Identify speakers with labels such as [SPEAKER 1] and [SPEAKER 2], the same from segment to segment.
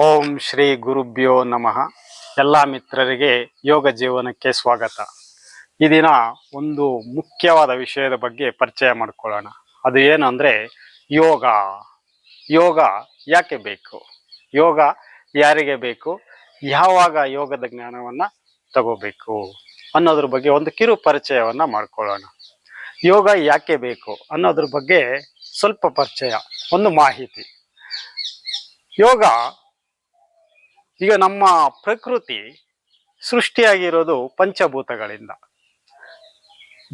[SPEAKER 1] ಓಂ ಶ್ರೀ ಗುರುಭ್ಯೋ ನಮಃ. ಎಲ್ಲ ಮಿತ್ರರಿಗೆ ಯೋಗ ಜೀವನಕ್ಕೆ ಸ್ವಾಗತ. ಈ ದಿನ ಒಂದು ಮುಖ್ಯವಾದ ವಿಷಯದ ಬಗ್ಗೆ ಪರಿಚಯ ಮಾಡ್ಕೊಳ್ಳೋಣ. ಅದು ಏನು ಅಂದರೆ ಯೋಗ. ಯೋಗ ಯಾಕೆ ಬೇಕು? ಯೋಗ ಯಾರಿಗೆ ಬೇಕು? ಯಾವಾಗ ಯೋಗದ ಜ್ಞಾನವನ್ನು ತಗೋಬೇಕು? ಅನ್ನೋದ್ರ ಬಗ್ಗೆ ಒಂದು ಕಿರು ಪರಿಚಯವನ್ನು ಮಾಡ್ಕೊಳ್ಳೋಣ. ಯೋಗ ಯಾಕೆ ಬೇಕು ಅನ್ನೋದ್ರ ಬಗ್ಗೆ ಸ್ವಲ್ಪ ಪರಿಚಯ, ಒಂದು ಮಾಹಿತಿ. ಯೋಗ ಈಗ ನಮ್ಮ ಪ್ರಕೃತಿ ಸೃಷ್ಟಿಯಾಗಿರೋದು ಪಂಚಭೂತಗಳಿಂದ.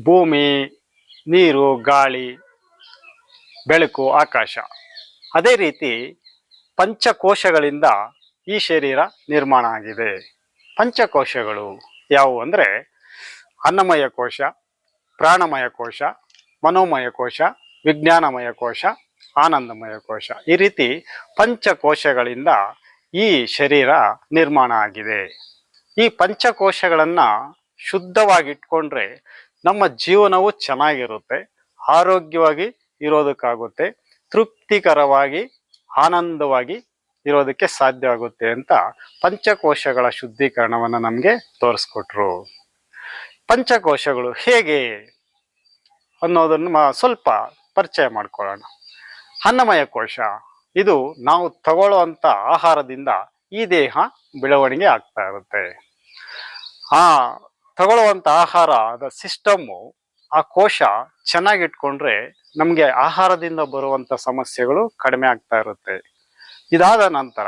[SPEAKER 1] ಭೂಮಿ, ನೀರು, ಗಾಳಿ, ಬೆಳಕು, ಆಕಾಶ. ಅದೇ ರೀತಿ ಪಂಚಕೋಶಗಳಿಂದ ಈ ಶರೀರ ನಿರ್ಮಾಣ ಆಗಿದೆ. ಪಂಚಕೋಶಗಳು ಯಾವುವು ಅಂದರೆ ಅನ್ನಮಯ ಕೋಶ, ಪ್ರಾಣಮಯ ಕೋಶ, ಮನೋಮಯ ಕೋಶ, ವಿಜ್ಞಾನಮಯ ಕೋಶ, ಆನಂದಮಯ ಕೋಶ. ಈ ರೀತಿ ಪಂಚಕೋಶಗಳಿಂದ ಈ ಶರೀರ ನಿರ್ಮಾಣ ಆಗಿದೆ. ಈ ಪಂಚಕೋಶಗಳನ್ನು ಶುದ್ಧವಾಗಿಟ್ಕೊಂಡ್ರೆ ನಮ್ಮ ಜೀವನವು ಚೆನ್ನಾಗಿರುತ್ತೆ, ಆರೋಗ್ಯವಾಗಿ ಇರೋದಕ್ಕಾಗುತ್ತೆ, ತೃಪ್ತಿಕರವಾಗಿ, ಆನಂದವಾಗಿ ಇರೋದಕ್ಕೆ ಸಾಧ್ಯ ಆಗುತ್ತೆ ಅಂತ ಪಂಚಕೋಶಗಳ ಶುದ್ಧೀಕರಣವನ್ನು ನಮಗೆ ತೋರಿಸ್ಕೊಟ್ರು. ಪಂಚಕೋಶಗಳು ಹೇಗೆ ಅನ್ನೋದನ್ನು ಸ್ವಲ್ಪ ಪರಿಚಯ ಮಾಡ್ಕೊಳ್ಳೋಣ. ಅನ್ನಮಯ ಕೋಶ. ಇದು ನಾವು ತಗೊಳ್ಳುವಂಥ ಆಹಾರದಿಂದ ಈ ದೇಹ ಬೆಳವಣಿಗೆ ಆಗ್ತಾ ಇರುತ್ತೆ. ಆ ತಗೊಳ್ಳುವಂಥ ಆಹಾರದ ಸಿಸ್ಟಮ್ಮು ಆ ಕೋಶ ಚೆನ್ನಾಗಿಟ್ಕೊಂಡ್ರೆ ನಮಗೆ ಆಹಾರದಿಂದ ಬರುವಂಥ ಸಮಸ್ಯೆಗಳು ಕಡಿಮೆ ಆಗ್ತಾ ಇರುತ್ತೆ. ಇದಾದ ನಂತರ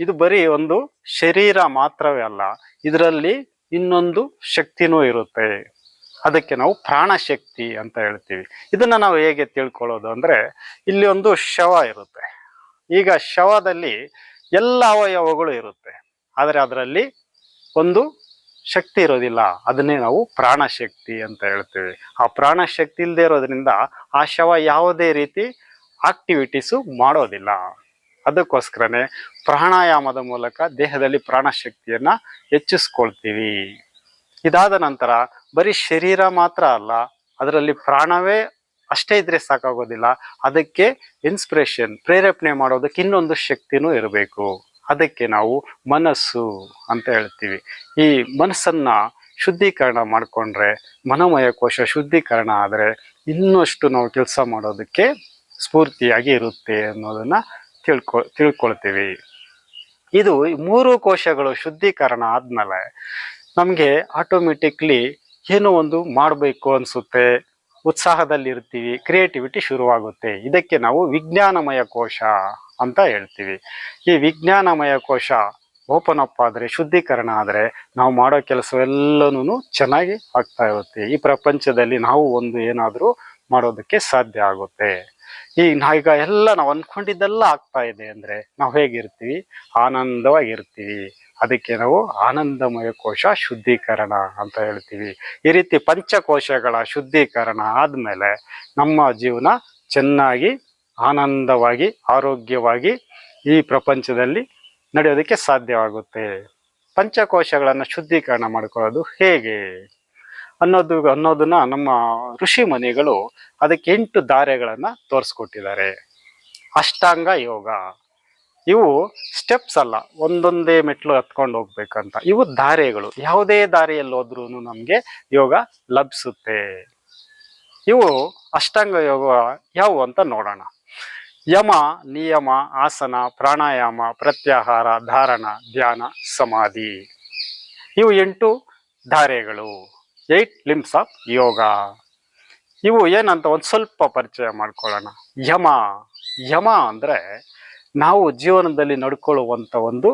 [SPEAKER 1] ಇದು ಬರೀ ಒಂದು ಶರೀರ ಮಾತ್ರವೇ ಅಲ್ಲ, ಇದರಲ್ಲಿ ಇನ್ನೊಂದು ಶಕ್ತಿನೂ ಇರುತ್ತೆ. ಅದಕ್ಕೆ ನಾವು ಪ್ರಾಣಶಕ್ತಿ ಅಂತ ಹೇಳ್ತೀವಿ. ಇದನ್ನ ನಾವು ಹೇಗೆ ತಿಳ್ಕೊಳ್ಳೋದು ಅಂದ್ರೆ, ಇಲ್ಲಿ ಒಂದು ಶವ ಇರುತ್ತೆ. ಈಗ ಶವದಲ್ಲಿ ಎಲ್ಲ ಅವಯವಗಳು ಇರುತ್ತೆ. ಆದರೆ ಅದರಲ್ಲಿ ಒಂದು ಶಕ್ತಿ ಇರೋದಿಲ್ಲ. ಅದನ್ನೇ ನಾವು ಪ್ರಾಣಶಕ್ತಿ ಅಂತ ಹೇಳ್ತೇವೆ. ಆ ಪ್ರಾಣಶಕ್ತಿ ಇಲ್ಲದೆ ಇರೋದ್ರಿಂದ ಆ ಶವ ಯಾವುದೇ ರೀತಿ ಆಕ್ಟಿವಿಟೀಸು ಮಾಡೋದಿಲ್ಲ. ಅದಕ್ಕೋಸ್ಕರನೇ ಪ್ರಾಣಾಯಾಮದ ಮೂಲಕ ದೇಹದಲ್ಲಿ ಪ್ರಾಣಶಕ್ತಿಯನ್ನು ಹೆಚ್ಚಿಸ್ಕೊಳ್ತೀವಿ. ಇದಾದ ನಂತರ ಬರೀ ಶರೀರ ಮಾತ್ರ ಅಲ್ಲ, ಅದರಲ್ಲಿ ಪ್ರಾಣವೇ ಅಷ್ಟೇ ಇದ್ರೆ ಸಾಕಾಗೋದಿಲ್ಲ. ಅದಕ್ಕೆ ಇನ್ಸ್ಪಿರೇಷನ್ ಪ್ರೇರೇಪಣೆ ಮಾಡೋದಕ್ಕೆ ಇನ್ನೊಂದು ಶಕ್ತಿನೂ ಇರಬೇಕು. ಅದಕ್ಕೆ ನಾವು ಮನಸ್ಸು ಅಂತ ಹೇಳ್ತೀವಿ. ಈ ಮನಸ್ಸನ್ನ ಶುದ್ಧೀಕರಣ ಮಾಡಿಕೊಂಡ್ರೆ, ಮನೋಮಯ ಕೋಶ ಶುದ್ಧೀಕರಣ ಆದರೆ ಇನ್ನಷ್ಟು ನಾವು ಕೆಲಸ ಮಾಡೋದಕ್ಕೆ ಸ್ಫೂರ್ತಿಯಾಗಿ ಇರುತ್ತೆ ಅನ್ನೋದನ್ನ ತಿಳ್ಕೊ, ತಿಳ್ಕೊಳ್ತೀವಿ. ಇದು ಮೂರು ಕೋಶಗಳು ಶುದ್ಧೀಕರಣ ಆದ್ಮೇಲೆ ನಮಗೆ ಆಟೋಮೆಟಿಕ್ಲಿ ಏನೋ ಒಂದು ಮಾಡಬೇಕು ಅನಿಸುತ್ತೆ. ಉತ್ಸಾಹದಲ್ಲಿ ಇರ್ತೀವಿ ಕ್ರಿಯೇಟಿವಿಟಿ ಶುರುವಾಗುತ್ತೆ. ಇದಕ್ಕೆ ನಾವು ವಿಜ್ಞಾನಮಯ ಕೋಶ ಅಂತ ಹೇಳ್ತೀವಿ. ಈ ವಿಜ್ಞಾನಮಯ ಕೋಶ ಓಪನ್ ಅಪ್ ಆದರೆ, ಶುದ್ಧೀಕರಣ ಆದರೆ, ನಾವು ಮಾಡೋ ಕೆಲಸವೆಲ್ಲನೂ ಚೆನ್ನಾಗಿ ಆಗ್ತಾ ಇರುತ್ತೆ. ಈ ಪ್ರಪಂಚದಲ್ಲಿ ನಾವು ಒಂದು ಏನಾದರೂ ಮಾಡೋದಕ್ಕೆ ಸಾಧ್ಯ ಆಗುತ್ತೆ. ಈ ಈಗ ಎಲ್ಲ ನಾವು ಅನ್ಕೊಂಡಿದ್ದೆಲ್ಲ ಆಗ್ತಾ ಇದೆ ಅಂದ್ರೆ ನಾವು ಹೇಗಿರ್ತೀವಿ? ಆನಂದವಾಗಿರ್ತೀವಿ. ಅದಕ್ಕೆ ನಾವು ಆನಂದಮಯ ಕೋಶ ಶುದ್ಧೀಕರಣ ಅಂತ ಹೇಳ್ತೀವಿ. ಈ ರೀತಿ ಪಂಚಕೋಶಗಳ ಶುದ್ಧೀಕರಣ ಆದ್ಮೇಲೆ ನಮ್ಮ ಜೀವನ ಚೆನ್ನಾಗಿ, ಆನಂದವಾಗಿ, ಆರೋಗ್ಯವಾಗಿ ಈ ಪ್ರಪಂಚದಲ್ಲಿ ನಡೆಯೋದಕ್ಕೆ ಸಾಧ್ಯವಾಗುತ್ತೆ. ಪಂಚಕೋಶಗಳನ್ನು ಶುದ್ಧೀಕರಣ ಮಾಡ್ಕೊಳ್ಳೋದು ಹೇಗೆ? ಅನ್ನೋದು ಅನ್ನೋದನ್ನ ನಮ್ಮ ಋಷಿ ಮುನಿಗಳು ಅದಕ್ಕೆ ಎಂಟು ದಾರೆಗಳನ್ನ ತೋರಿಸ್ಕೊಟ್ಟಿದ್ದಾರೆ. ಅಷ್ಟಾಂಗ ಯೋಗ. ಇವು ಸ್ಟೆಪ್ಸ್ ಅಲ್ಲ, ಒಂದೊಂದೇ ಮೆಟ್ಲು ಹತ್ಕೊಂಡು ಹೋಗ್ಬೇಕಂತ. ಇವು ದಾರೆಗಳು. ಯಾವುದೇ ದಾರಿಯಲ್ಲಿ ಹೋದ್ರೂ ನಮಗೆ ಯೋಗ ಲಭಿಸುತ್ತೆ. ಇವು ಅಷ್ಟಾಂಗ ಯೋಗ ಯಾವುವು ಅಂತ ನೋಡೋಣ. ಯಮ, ನಿಯಮ, ಆಸನ, ಪ್ರಾಣಾಯಾಮ, ಪ್ರತ್ಯಾಹಾರ, ಧಾರಣ, ಧ್ಯಾನ, ಸಮಾಧಿ. ಇವು ಎಂಟು ಧಾರೆಗಳು ಏಟ್ ಲಿಮ್ಸ್ ಆಫ್ ಯೋಗ. ಇವು ಏನಂತ ಒಂದು ಸ್ವಲ್ಪ ಪರಿಚಯ ಮಾಡ್ಕೊಳ್ಳೋಣ. ಯಮ. ಯಮ ಅಂದರೆ ನಾವು ಜೀವನದಲ್ಲಿ ನಡ್ಕೊಳ್ಳುವಂಥ ಒಂದು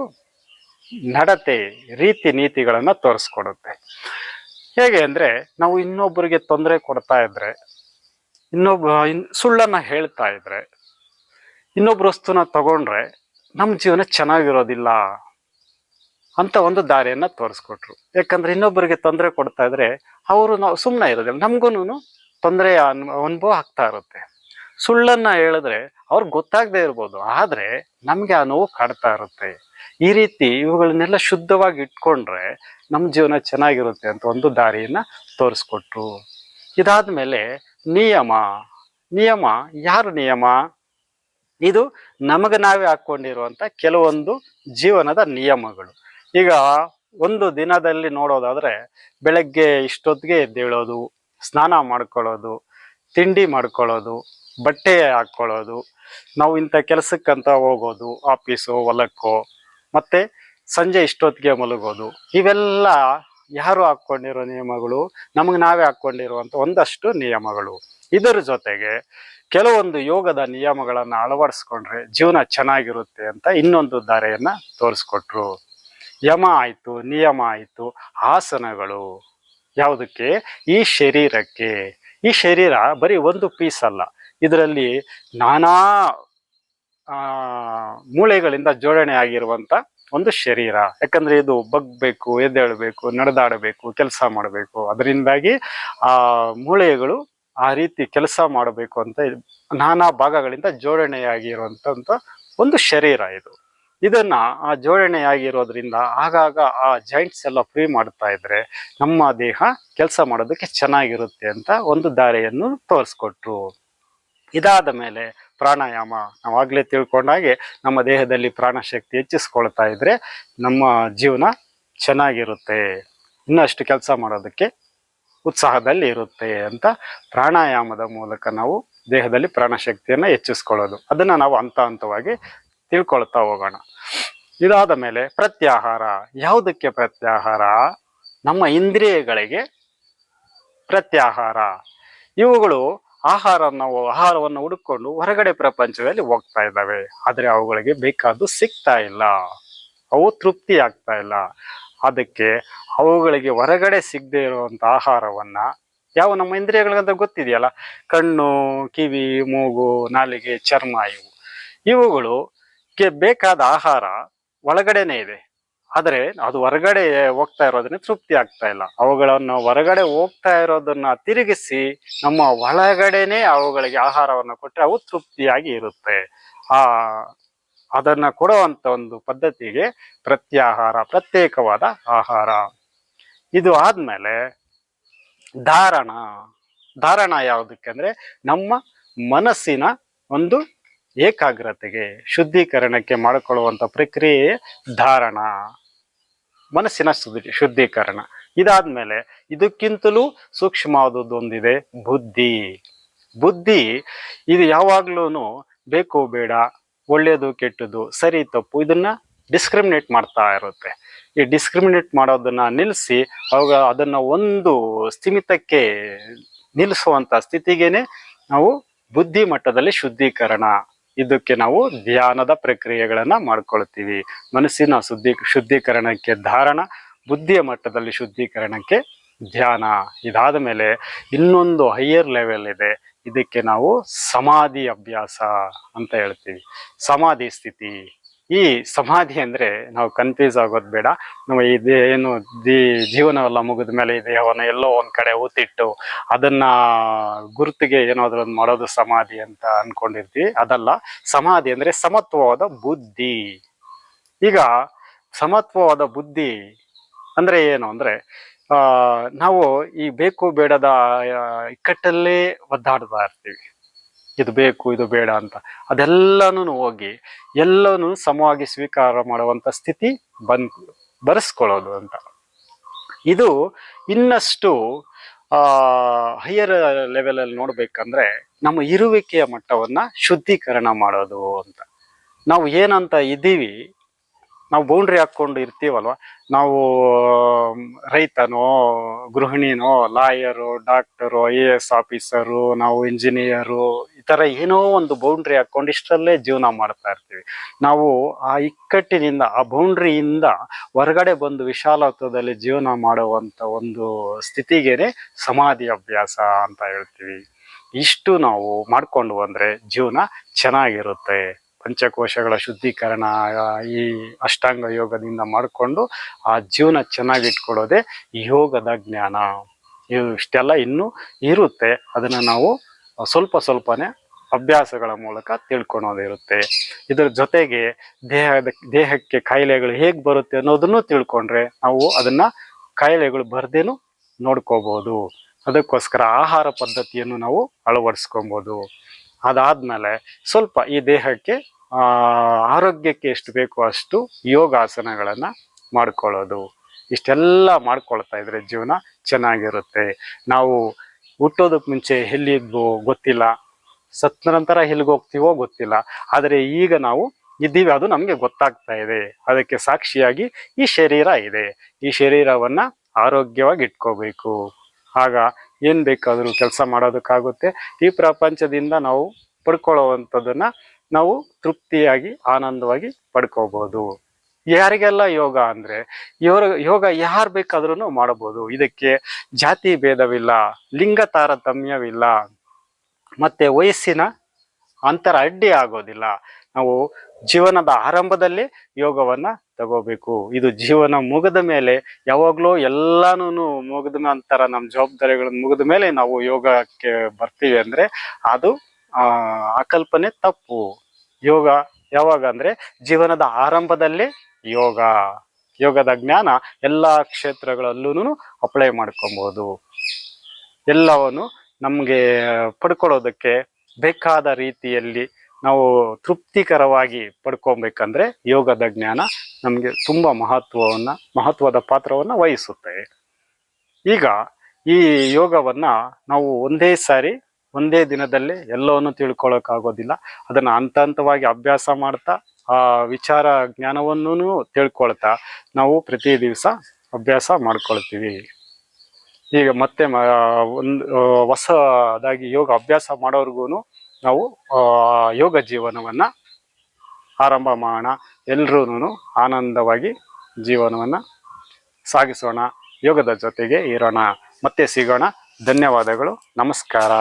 [SPEAKER 1] ನಡತೆ, ರೀತಿ ನೀತಿಗಳನ್ನು ತೋರಿಸ್ಕೊಡುತ್ತೆ. ಹೇಗೆ ಅಂದರೆ ನಾವು ಇನ್ನೊಬ್ಬರಿಗೆ ತೊಂದರೆ ಕೊಡ್ತಾ ಇದ್ರೆ, ಇನ್ನೊಬ್ಬ ಇನ್ ಸುಳ್ಳನ್ನು ಹೇಳ್ತಾ ಇದ್ರೆ ಇನ್ನೊಬ್ಬರು ವಸ್ತುನ ತಗೊಂಡ್ರೆ ನಮ್ಮ ಜೀವನ ಚೆನ್ನಾಗಿರೋದಿಲ್ಲ. ಅಂತ ಒಂದು ದಾರಿಯನ್ನ ತೋರಿಸ್ಕೊಟ್ರು. ಯಾಕಂದ್ರೆ ಇನ್ನೊಬ್ಬರಿಗೆ ತೊಂದರೆ ಕೊಡ್ತಾ ಇದ್ರೆ ಅವರು ನಾವು ಸುಮ್ಮನೆ ಇರೋದಿಲ್ಲ. ನಮ್ಗೂನು ತೊಂದರೆ ಅನುಭವ ಆಗ್ತಾ ಇರುತ್ತೆ. ಸುಳ್ಳನ್ನ ಹೇಳಿದ್ರೆ ಅವ್ರಿಗೆ ಗೊತ್ತಾಗದೆ ಇರ್ಬೋದು. ಆದ್ರೆ ನಮ್ಗೆ ಆ ನೋವು ಕಾಡ್ತಾ ಇರುತ್ತೆ. ಈ ರೀತಿ ಇವುಗಳನ್ನೆಲ್ಲ ಶುದ್ಧವಾಗಿ ಇಟ್ಕೊಂಡ್ರೆ ನಮ್ಮ ಜೀವನ ಚೆನ್ನಾಗಿರುತ್ತೆ ಅಂತ ಒಂದು ದಾರಿಯನ್ನ ತೋರಿಸ್ಕೊಟ್ರು. ಇದಾದ್ಮೇಲೆ ನಿಯಮ. ನಿಯಮ ಯಾರು ನಿಯಮ? ಇದು ನಮಗೆ ನಾವೇ ಹಾಕೊಂಡಿರುವಂತ ಕೆಲವೊಂದು ಜೀವನದ ನಿಯಮಗಳು. ಈಗ ಒಂದು ದಿನದಲ್ಲಿ ನೋಡೋದಾದ್ರೆ ಬೆಳಗ್ಗೆ ಇಷ್ಟೊತ್ತಿಗೆ ಎದ್ದೇಳೋದು, ಸ್ನಾನ ಮಾಡ್ಕೊಳ್ಳೋದು, ತಿಂಡಿ ಮಾಡ್ಕೊಳ್ಳೋದು, ಬಟ್ಟೆ ಹಾಕ್ಕೊಳ್ಳೋದು ನಾವು ಇಂಥ ಕೆಲಸಕ್ಕಂತ ಹೋಗೋದು, ಆಫೀಸು, ಹೊಲಕ್ಕೋ, ಮತ್ತೆ ಸಂಜೆ ಇಷ್ಟೊತ್ತಿಗೆ ಮಲಗೋದು, ಇವೆಲ್ಲ ಯಾರು ಹಾಕ್ಕೊಂಡಿರೋ ನಿಯಮಗಳು? ನಮಗೆ ನಾವೇ ಹಾಕ್ಕೊಂಡಿರುವಂಥ ಒಂದಷ್ಟು ನಿಯಮಗಳು. ಇದರ ಜೊತೆಗೆ ಕೆಲವೊಂದು ಯೋಗದ ನಿಯಮಗಳನ್ನು ಅಳವಡಿಸ್ಕೊಂಡ್ರೆ ಜೀವನ ಚೆನ್ನಾಗಿರುತ್ತೆ ಅಂತ ಇನ್ನೊಂದು ದಾರಿಯನ್ನ ತೋರಿಸ್ಕೊಟ್ರು. ಯಮ ಆಯಿತು, ನಿಯಮ ಆಯಿತು, ಆಸನಗಳು. ಯಾವುದಕ್ಕೆ? ಈ ಶರೀರಕ್ಕೆ. ಈ ಶರೀರ ಬರೀ ಒಂದು ಪೀಸ್ ಅಲ್ಲ. ಇದರಲ್ಲಿ ನಾನಾ ಮೂಳೆಗಳಿಂದ ಜೋಡಣೆ ಆಗಿರುವಂಥ ಒಂದು ಶರೀರ. ಯಾಕಂದರೆ ಇದು ಬಗ್ಬೇಕು, ಎದ್ದೇಳಬೇಕು, ನಡೆದಾಡಬೇಕು, ಕೆಲಸ ಮಾಡಬೇಕು. ಅದರಿಂದಾಗಿ ಆ ಮೂಳೆಗಳು ಆ ರೀತಿ ಕೆಲಸ ಮಾಡಬೇಕು ಅಂತ ನಾನಾ ಭಾಗಗಳಿಂದ ಜೋಡಣೆಯಾಗಿರುವಂಥ ಒಂದು ಶರೀರ ಇದು. ಇದನ್ನ ಆ ಜೋಡಣೆಯಾಗಿರೋದ್ರಿಂದ ಆಗಾಗ ಆ ಜಾಯಿಂಟ್ಸ್ ಎಲ್ಲ ಫ್ರೀ ಮಾಡ್ತಾ ಇದ್ರೆ ನಮ್ಮ ದೇಹ ಕೆಲಸ ಮಾಡೋದಕ್ಕೆ ಚೆನ್ನಾಗಿರುತ್ತೆ ಅಂತ ಒಂದು ದಾರಿಯನ್ನು ತೋರಿಸ್ಕೊಟ್ರು. ಇದಾದ ಮೇಲೆ ಪ್ರಾಣಾಯಾಮ ನಾವಾಗಲೇ ತಿಳ್ಕೊಂಡಾಗೆ ನಮ್ಮ ದೇಹದಲ್ಲಿ ಪ್ರಾಣಶಕ್ತಿ ಹೆಚ್ಚಿಸ್ಕೊಳ್ತಾ ಇದ್ರೆ ನಮ್ಮ ಜೀವನ ಚೆನ್ನಾಗಿರುತ್ತೆ. ಇನ್ನಷ್ಟು ಕೆಲಸ ಮಾಡೋದಕ್ಕೆ ಉತ್ಸಾಹದಲ್ಲಿ ಇರುತ್ತೆ ಅಂತ ಪ್ರಾಣಾಯಾಮದ ಮೂಲಕ ನಾವು ದೇಹದಲ್ಲಿ ಪ್ರಾಣಶಕ್ತಿಯನ್ನು ಹೆಚ್ಚಿಸ್ಕೊಳ್ಳೋದು. ಅದನ್ನು ನಾವು ಹಂತ ಹಂತವಾಗಿ ತಿಳ್ಕೊಳ್ತಾ ಹೋಗೋಣ. ಇದಾದ ಮೇಲೆ ಪ್ರತ್ಯಾಹಾರ. ಯಾವುದಕ್ಕೆ ಪ್ರತ್ಯಾಹಾರ? ನಮ್ಮ ಇಂದ್ರಿಯಗಳಿಗೆ ಪ್ರತ್ಯಾಹಾರ. ಇವುಗಳು ಆಹಾರ ನಾವು ಆಹಾರವನ್ನು ಹುಡುಕೊಂಡು ಹೊರಗಡೆ ಪ್ರಪಂಚದಲ್ಲಿ ಹೋಗ್ತಾ ಇದ್ದಾವೆ. ಆದರೆ ಅವುಗಳಿಗೆ ಬೇಕಾದ್ದು ಸಿಗ್ತಾ ಇಲ್ಲ. ಅವು ತೃಪ್ತಿ ಆಗ್ತಾ ಇಲ್ಲ. ಅದಕ್ಕೆ ಅವುಗಳಿಗೆ ಹೊರಗಡೆ ಸಿಗದೆ ಇರುವಂತ ಆಹಾರವನ್ನ ಯಾವ ನಮ್ಮ ಇಂದ್ರಿಯಗಳಿಗಂತ ಗೊತ್ತಿದೆಯಲ್ಲ? ಕಣ್ಣು, ಕಿವಿ, ಮೂಗು, ನಾಲಿಗೆ, ಚರ್ಮ ಇವು. ಇವುಗಳು ಬೇಕಾದ ಆಹಾರ ಒಳಗಡೆನೆ ಇದೆ. ಆದರೆ ಅದು ಹೊರಗಡೆ ಹೋಗ್ತಾ ಇರೋದನ್ನ ತೃಪ್ತಿ ಆಗ್ತಾ ಇಲ್ಲ. ಅವುಗಳನ್ನು ಹೊರಗಡೆ ಹೋಗ್ತಾ ಇರೋದನ್ನ ತಿರುಗಿಸಿ ನಮ್ಮ ಒಳಗಡೆನೆ ಅವುಗಳಿಗೆ ಆಹಾರವನ್ನು ಕೊಟ್ಟರೆ ಅವು ತೃಪ್ತಿಯಾಗಿ ಇರುತ್ತೆ. ಆ, ಅದನ್ನ ಕೊಡುವಂತ ಒಂದು ಪದ್ಧತಿಗೆ ಪ್ರತ್ಯಾಹಾರ, ಪ್ರತ್ಯೇಕವಾದ ಆಹಾರ. ಇದು ಆದ್ಮೇಲೆ ಧಾರಣ. ಧಾರಣ ಯಾವುದಕ್ಕೆ ಅಂದ್ರೆ ನಮ್ಮ ಮನಸ್ಸಿನ ಒಂದು ಏಕಾಗ್ರತೆಗೆ ಶುದ್ಧೀಕರಣಕ್ಕೆ ಮಾಡಿಕೊಳ್ಳುವಂಥ ಪ್ರಕ್ರಿಯೆ ಧಾರಣ. ಮನಸ್ಸಿನ ಶುದ್ಧಿ, ಶುದ್ಧೀಕರಣ. ಇದಾದ್ಮೇಲೆ ಇದಕ್ಕಿಂತಲೂ ಸೂಕ್ಷ್ಮವಾದದ್ದೊಂದಿದೆ ಬುದ್ಧಿ. ಬುದ್ಧಿ, ಇದು ಯಾವಾಗ್ಲೂ ಬೇಕು ಬೇಡ, ಒಳ್ಳೆಯದು ಕೆಟ್ಟದ್ದು ಸರಿ ತಪ್ಪು ಇದನ್ನ ಡಿಸ್ಕ್ರಿಮಿನೇಟ್ ಮಾಡ್ತಾ ಇರುತ್ತೆ. ಈ ಡಿಸ್ಕ್ರಿಮಿನೇಟ್ ಮಾಡೋದನ್ನ ನಿಲ್ಲಿಸಿ ಅವಾಗ ಅದನ್ನ ಒಂದು ಸ್ಥಿಮಿತಕ್ಕೆ ನಿಲ್ಲಿಸುವಂತ ಸ್ಥಿತಿಗೇನೆ ನಾವು ಬುದ್ಧಿ ಮಟ್ಟದಲ್ಲಿ ಶುದ್ಧೀಕರಣ. ಇದಕ್ಕೆ ನಾವು ಧ್ಯಾನದ ಪ್ರಕ್ರಿಯೆಗಳನ್ನ ಮಾಡ್ಕೊಳ್ತೀವಿ. ಮನಸ್ಸಿನ ಶುದ್ಧಿ, ಶುದ್ಧೀಕರಣಕ್ಕೆ ಧಾರಣ, ಬುದ್ಧಿಯ ಮಟ್ಟದಲ್ಲಿ ಶುದ್ಧೀಕರಣಕ್ಕೆ ಧ್ಯಾನ. ಇದಾದ ಮೇಲೆ ಇನ್ನೊಂದು ಹೈಯರ್ ಲೆವೆಲ್ ಇದೆ. ಇದಕ್ಕೆ ನಾವು ಸಮಾಧಿ ಅಭ್ಯಾಸ ಅಂತ ಹೇಳ್ತೀವಿ. ಸಮಾಧಿ ಸ್ಥಿತಿ. ಈ ಸಮಾಧಿ ಅಂದ್ರೆ ನಾವು ಕನ್ಫ್ಯೂಸ್ ಆಗೋದು ಬೇಡ. ನಾವು ಇದು ಏನು ದಿ ಜೀವನವೆಲ್ಲ ಮುಗಿದ ಮೇಲೆ ಈ ದೇಹವನ್ನು ಎಲ್ಲೋ ಒಂದ್ ಕಡೆ ಊತಿಟ್ಟು ಅದನ್ನ ಗುರುತಿಗೆ ಏನಾದ್ರು ಮಾಡೋದು ಸಮಾಧಿ ಅಂತ ಅನ್ಕೊಂಡಿರ್ತೀವಿ. ಅದಲ್ಲ, ಸಮಾಧಿ ಅಂದ್ರೆ ಸಮತ್ವವಾದ ಬುದ್ಧಿ. ಈಗ ಸಮತ್ವವಾದ ಬುದ್ಧಿ ಅಂದ್ರೆ ಏನು ಅಂದ್ರೆ, ಆ, ನಾವು ಈ ಬೇಕು ಬೇಡದ ಇಕ್ಕಟ್ಟಲ್ಲೇ ಒದ್ದಾಡ್ತಾ ಇರ್ತೀವಿ. ಇದು ಬೇಕು, ಇದು ಬೇಡ ಅಂತ. ಅದೆಲ್ಲನೂ ಹೋಗಿ ಎಲ್ಲನೂ ಸಮವಾಗಿ ಸ್ವೀಕಾರ ಮಾಡುವಂತ ಸ್ಥಿತಿ ಬಂದ್, ಬರೆಸ್ಕೊಳ್ಳೋದು ಅಂತ. ಇದು ಇನ್ನಷ್ಟು ಹೈಯರ್ ಲೆವೆಲಲ್ಲಿ ನೋಡ್ಬೇಕಂದ್ರೆ ನಮ್ಮ ಇರುವಿಕೆಯ ಮಟ್ಟವನ್ನ ಶುದ್ಧೀಕರಣ ಮಾಡೋದು ಅಂತ. ನಾವು ಏನಂತ ಇದ್ದೀವಿ ನಾವು ಬೌಂಡ್ರಿ ಹಾಕ್ಕೊಂಡು ಇರ್ತೀವಲ್ವ? ನಾವು ರೈತನೋ, ಗೃಹಿಣಿನೋ lawyer doctor I A S officer ನಾವು ಇಂಜಿನಿಯರು ಈ ಥರ ಏನೋ ಒಂದು ಬೌಂಡ್ರಿ ಹಾಕ್ಕೊಂಡು ಇಷ್ಟರಲ್ಲೇ ಜೀವನ ಮಾಡ್ತಾ ಇರ್ತೀವಿ. ನಾವು ಆ ಇಕ್ಕಟ್ಟಿನಿಂದ, ಆ ಬೌಂಡ್ರಿಯಿಂದ ಹೊರಗಡೆ ಬಂದು ವಿಶಾಲತ್ವದಲ್ಲಿ ಜೀವನ ಮಾಡುವಂಥ ಒಂದು ಸ್ಥಿತಿಗೇನೆ ಸಮಾಧಿ ಅಭ್ಯಾಸ ಅಂತ ಹೇಳ್ತೀವಿ. ಇಷ್ಟು ನಾವು ಮಾಡ್ಕೊಂಡು ಬಂದರೆ ಜೀವನ ಚೆನ್ನಾಗಿರುತ್ತೆ. ಪಂಚಕೋಶಗಳ ಶುದ್ಧೀಕರಣ ಈ ಅಷ್ಟಾಂಗ ಯೋಗದಿಂದ ಮಾಡಿಕೊಂಡು ಆ ಜೀವನ ಚೆನ್ನಾಗಿಟ್ಕೊಳ್ಳೋದೇ ಯೋಗದ ಜ್ಞಾನ. ಇಷ್ಟೆಲ್ಲ ಇನ್ನೂ ಇರುತ್ತೆ. ಅದನ್ನು ನಾವು ಸ್ವಲ್ಪ ಸ್ವಲ್ಪನೇ ಅಭ್ಯಾಸಗಳ ಮೂಲಕ ತಿಳ್ಕೊಳೋದಿರುತ್ತೆ ಇದರ ಜೊತೆಗೆ ದೇಹದ, ದೇಹಕ್ಕೆ ಕಾಯಿಲೆಗಳು ಹೇಗೆ ಬರುತ್ತೆ ಅನ್ನೋದನ್ನು ತಿಳ್ಕೊಂಡ್ರೆ ನಾವು ಅದನ್ನು ಕಾಯಿಲೆಗಳು ಬರ್ದೇನು ನೋಡ್ಕೋಬೋದು. ಅದಕ್ಕೋಸ್ಕರ ಆಹಾರ ಪದ್ಧತಿಯನ್ನು ನಾವು ಅಳವಡಿಸ್ಕೊಬೋದು. ಅದಾದಮೇಲೆ ಸ್ವಲ್ಪ ಈ ದೇಹಕ್ಕೆ ಆರೋಗ್ಯಕ್ಕೆ ಎಷ್ಟು ಬೇಕೋ ಅಷ್ಟು ಯೋಗಾಸನಗಳನ್ನು ಮಾಡ್ಕೊಳ್ಳೋದು. ಇಷ್ಟೆಲ್ಲ ಮಾಡ್ಕೊಳ್ತಾ ಇದ್ರೆ ಜೀವನ ಚೆನ್ನಾಗಿರುತ್ತೆ. ನಾವು ಹುಟ್ಟೋದಕ್ಕೆ ಮುಂಚೆ ಎಲ್ಲಿದ್ವೋ ಗೊತ್ತಿಲ್ಲ. ಸತ್ತ ನಂತರ ಎಲ್ಲಿಗೆ ಹೋಗ್ತೀವೋ ಗೊತ್ತಿಲ್ಲ. ಆದರೆ ಈಗ ನಾವು ಇದ್ದೀವಿ ಅದು ನಮಗೆ ಗೊತ್ತಾಗ್ತಾ ಇದೆ. ಅದಕ್ಕೆ ಸಾಕ್ಷಿಯಾಗಿ ಈ ಶರೀರ ಇದೆ. ಈ ಶರೀರವನ್ನು ಆರೋಗ್ಯವಾಗಿ ಇಟ್ಕೋಬೇಕು. ಆಗ ಏನು ಬೇಕಾದರೂ ಕೆಲಸ ಮಾಡೋದಕ್ಕಾಗುತ್ತೆ. ಈ ಪ್ರಪಂಚದಿಂದ ನಾವು ಪಡ್ಕೊಳ್ಳುವಂಥದ್ದನ್ನ ನಾವು ತೃಪ್ತಿಯಾಗಿ, ಆನಂದವಾಗಿ ಪಡ್ಕೋಬಹುದು ಯಾರಿಗೆಲ್ಲ ಯೋಗ ಅಂದ್ರೆ, ಯೋಗ ಯೋಗ ಯಾರು ಬೇಕಾದ್ರೂ ಮಾಡಬಹುದು ಇದಕ್ಕೆ ಜಾತಿ ಭೇದವಿಲ್ಲ, ಲಿಂಗ ತಾರತಮ್ಯವಿಲ್ಲ, ಮತ್ತೆ ವಯಸ್ಸಿನ ಅಂತರ ಅಡ್ಡಿ ಆಗೋದಿಲ್ಲ. ನಾವು ಜೀವನದ ಆರಂಭದಲ್ಲಿ ಯೋಗವನ್ನ ತಗೋಬೇಕು. ಇದು ಜೀವನ ಮುಗಿದ ಮೇಲೆ, ಯಾವಾಗ್ಲೂ ಎಲ್ಲಾನು ಮುಗಿದ ನಂತರ ನಮ್ಮ ಜವಾಬ್ದಾರಿಗಳನ್ನ ಮುಗಿದ ಮೇಲೆ ನಾವು ಯೋಗಕ್ಕೆ ಬರ್ತೀವಿ ಅಂದ್ರೆ, ಅದು ಆ ಕಲ್ಪನೆ ತಪ್ಪು. ಯೋಗ ಯಾವಾಗ ಅಂದ್ರೆ ಜೀವನದ ಆರಂಭದಲ್ಲೇ ಯೋಗ. ಯೋಗದ ಜ್ಞಾನ ಎಲ್ಲಾ ಕ್ಷೇತ್ರಗಳಲ್ಲೂ ಅಪ್ಲೈ ಮಾಡ್ಕೊಬಹುದು ಎಲ್ಲವನ್ನು ನಮಗೆ ಪಡ್ಕೊಳ್ಳೋದಕ್ಕೆ ಬೇಕಾದ ರೀತಿಯಲ್ಲಿ ನಾವು ತೃಪ್ತಿಕರವಾಗಿ ಪಡ್ಕೊಬೇಕಂದ್ರೆ ಯೋಗದ ಜ್ಞಾನ ನಮಗೆ ತುಂಬಾ ಮಹತ್ವವನ್ನ, ಮಹತ್ವದ ಪಾತ್ರವನ್ನ ವಹಿಸುತ್ತೆ. ಈಗ ಈ ಯೋಗವನ್ನ ನಾವು ಒಂದೇ ಸಾರಿ ಒಂದೇ ದಿನದಲ್ಲಿ ಎಲ್ಲವನ್ನು ತಿಳ್ಕೊಳ್ಳೋಕ್ಕಾಗೋದಿಲ್ಲ ಅದನ್ನ ಹಂತ ಹಂತವಾಗಿ ಅಭ್ಯಾಸ ಮಾಡ್ತಾ, ಆ ವಿಚಾರ ಜ್ಞಾನವನ್ನು ತಿಳ್ಕೊಳ್ತಾ ನಾವು ಪ್ರತಿ ದಿವಸ ಅಭ್ಯಾಸ ಮಾಡ್ಕೊಳ್ತೀವಿ. ಈಗ ಮತ್ತೆ ಒಂದು ಹೊಸದಾಗಿ ಯೋಗ ಅಭ್ಯಾಸ ಮಾಡೋರ್ಗು ನಾವು ಯೋಗ ಜೀವನವನ್ನು ಆರಂಭ ಮಾಡೋಣ. ಎಲ್ಲರೂ ಆನಂದವಾಗಿ ಜೀವನವನ್ನು ಸಾಗಿಸೋಣ. ಯೋಗದ ಜೊತೆಗೆ ಇರೋಣ. ಮತ್ತೆ ಸಿಗೋಣ. ಧನ್ಯವಾದಗಳು. ನಮಸ್ಕಾರ.